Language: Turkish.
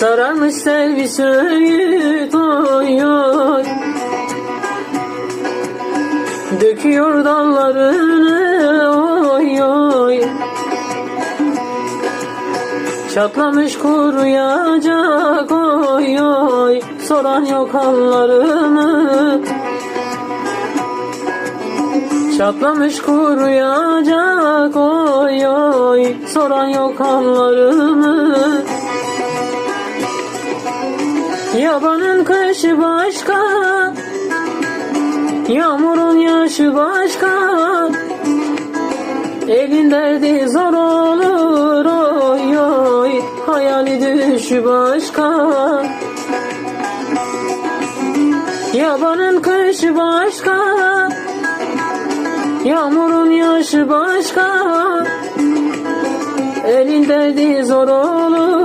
Sararmış selvi söğüt oy Döküyor dallarını oy oy. Çatlamış kuruyacak oy oy. Soran yok hallarımı Çatlamış kuruyacak oy oy. Soran yok hallarımı Yabanın kışı başka Yağmurun yaşı başka. Elin derdi zor olur oy oy Hayali düşü başka. Yabanın kışı başka Yağmurun yaşı başka. Elin derdi zor olur